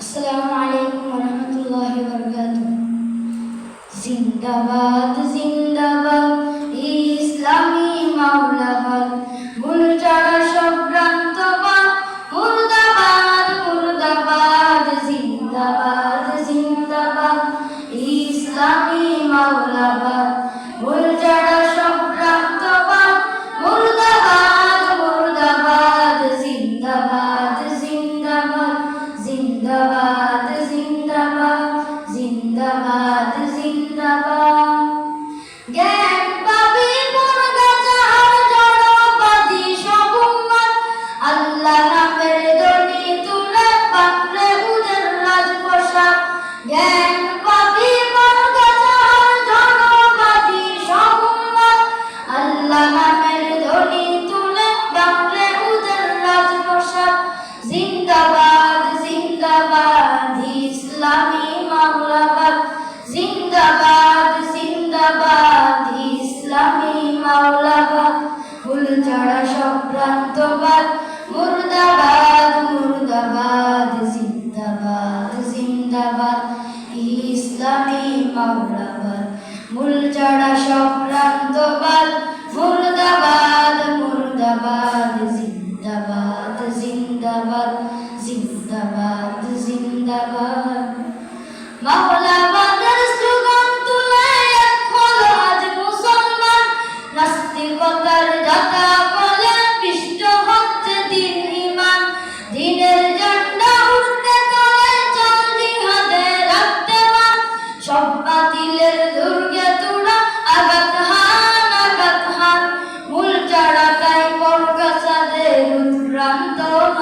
আসসালামু আলাইকুম রহমতুল্লাহি বরকাতুহ জিন্দাবাদ জিন্দাবাদ, ইসলামী মাওলাবাদ ভুল যারা সভ্রান্তবাদ মুর্দাবাদ মুর্দাবাদ, জিন্দাবাদ জিন্দাবাদ, ইসলামী মাওলাবাদ জিন্দাবাদ জিন্দাবাদ ইসলামী মাওলাবাদ জিন্দাবাদ জিন্দাবাদ, ইসলামী মাওলাবাদ ফুল চড়া সভ্রান্তবাদ মুর্দাবাদ মুর্দাবাদ, জিন্দাবাদ জিন্দাবাদ, ইসলামী মাওলাবাদ মূল চড়া সভ্রান্তবাদ মুর্দাবাদ মুর্দাবাদ, জিন্দাবাদ জিন্দাবাদ জিন্দাবাদ জিন্দাবাদ।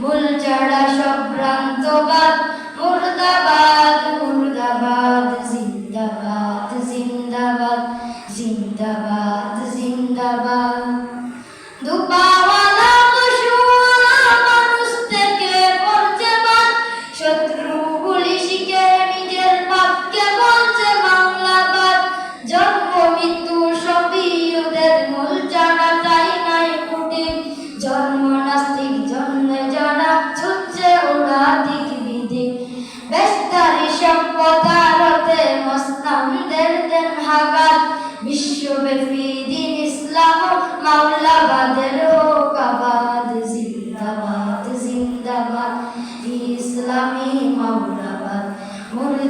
মূল চড়া সভ্রান্তবাদ মুর্দাবাদ মুর্দাবাদ জিন্দাবাদ।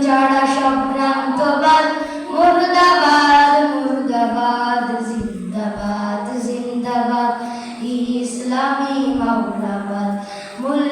চড়া সম্ভ্রান্তবাদ মুর্দাবাদ মুর্দাবাদ জিন্দাবাদ জিন্দাবাদ ইসলামী মাওলাবাদ। মূল